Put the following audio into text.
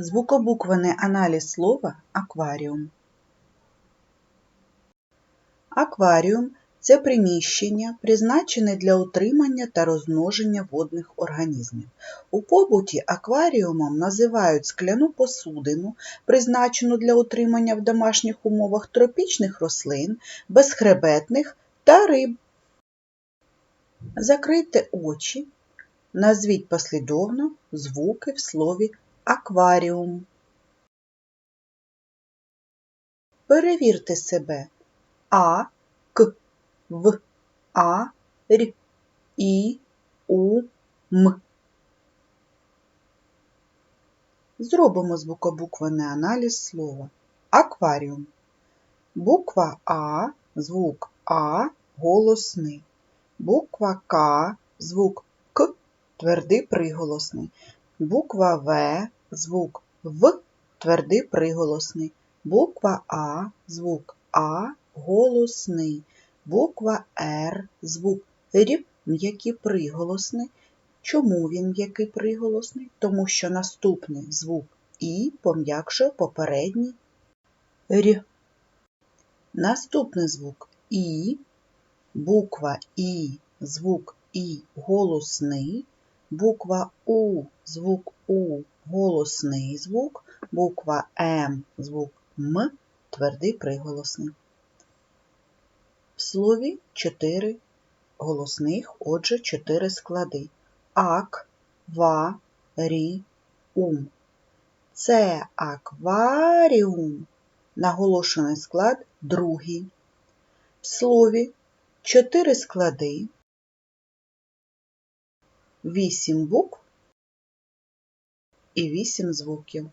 Звукобуквений аналіз слова акваріум. Акваріум це приміщення, призначене для утримання та розмноження водних організмів. У побуті акваріумом називають скляну посудину, призначену для утримання в домашніх умовах тропічних рослин, безхребетних та риб. Закрийте очі, назвіть послідовно звуки в слові акваріум. Перевірте себе А, К, В, А, Р, І, У, М. Зробимо звукобуквений аналіз слова. Акваріум. Буква А, звук А голосний. Буква К, звук К твердий приголосний. Буква В, звук В твердий приголосний. Буква А, звук А голосний. Буква Р, звук Р м'який приголосний. Чому він м'який приголосний? Тому що наступний звук І пом'якшує попередній Р. Наступний звук І, буква І, звук І голосний, буква У, звук У голосний звук, буква М, звук М твердий приголосний. В слові чотири голосних, отже, чотири склади. Ак, ва, рі, ум. Це акваріум. Наголошений склад другий. В слові чотири склади, вісім букв і вісім звуків.